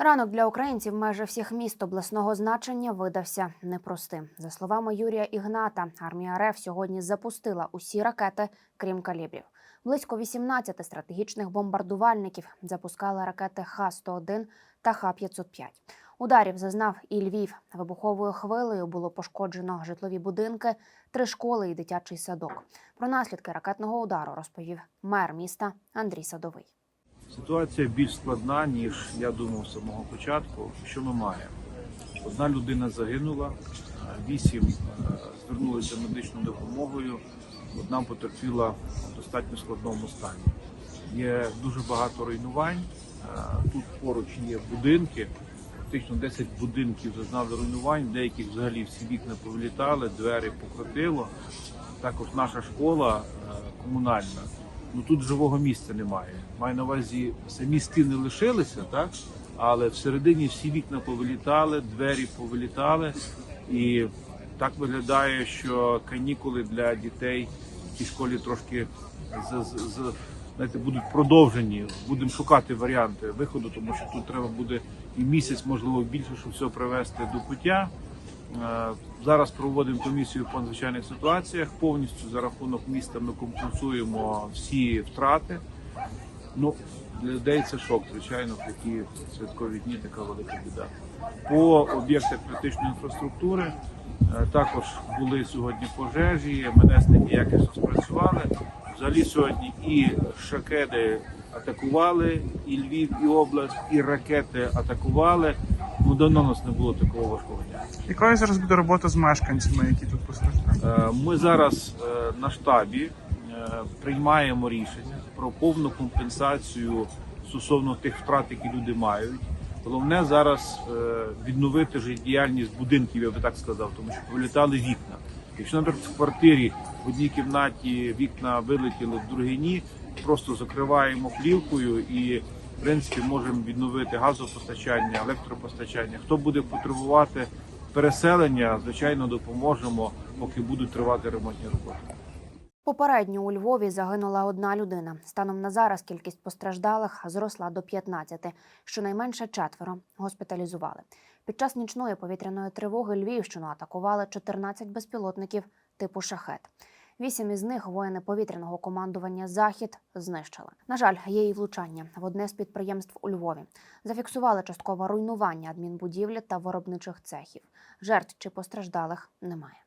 Ранок для українців майже всіх міст обласного значення видався непростим. За словами Юрія Ігната, армія РФ сьогодні запустила усі ракети, крім калібрів. Близько 18 стратегічних бомбардувальників запускали ракети Х-101 та Х-505. Ударів зазнав і Львів. Вибуховою хвилею було пошкоджено житлові будинки, три школи і дитячий садок. Про наслідки ракетного удару розповів мер міста Андрій Садовий. Ситуація більш складна, ніж я думав з самого початку. Що ми маємо? Одна людина загинула, вісім е, звернулися медичною допомогою, одна потерпіла в достатньо складному стані. Є дуже багато руйнувань. Е, Тут поруч є будинки. Фактично 10 будинків зазнали руйнувань, деяких взагалі всі вікна повилітали, двері покрутило. Також наша школа е, комунальна. Ну тут живого місця немає. Маю на увазі, самі стіни лишилися, так? Але всередині всі вікна повилітали, двері повилітали, і так виглядає, що канікули для дітей в цій школі трошки з, з, з- знаєте, будуть продовжені. Будемо шукати варіанти виходу, тому що тут треба буде і місяць, можливо, більше, щоб все привести до пуття. Е, Зараз проводимо комісію по надзвичайних ситуаціях. Повністю за рахунок міста ми компенсуємо всі втрати. Ну, для людей це шок, звичайно, в такі святкові дні така велика біда. По об'єктах критичної інфраструктури е, також були сьогодні пожежі, МНСники якісно спрацювали. Взагалі сьогодні і шакеди атакували, і Львів, і область, і ракети атакували. Ну давно у нас не було такого важкого дня. Якою зараз буде робота з мешканцями, які тут постраждали? Е, Ми зараз е, на штабі е, приймаємо рішення про повну компенсацію стосовно тих втрат, які люди мають. Головне зараз відновити життєдіяльність будинків, я би так сказав, тому що вилітали вікна. Якщо, наприклад, в квартирі в одній кімнаті вікна вилетіли, в другій ні, просто закриваємо плівкою і принципі можемо відновити газопостачання, електропостачання. Хто буде потребувати переселення, звичайно, допоможемо, поки будуть тривати ремонтні роботи. Попередньо у Львові загинула одна людина. Станом на зараз кількість постраждалих зросла до 15. Щонайменше четверо госпіталізували. Під час нічної повітряної тривоги Львівщину атакували 14 безпілотників типу шахет. Вісім із них воїни повітряного командування Захід знищили. На жаль, є і влучання в одне з підприємств у Львові. Зафіксували часткове руйнування адмінбудівлі та виробничих цехів. Жертв чи постраждалих немає.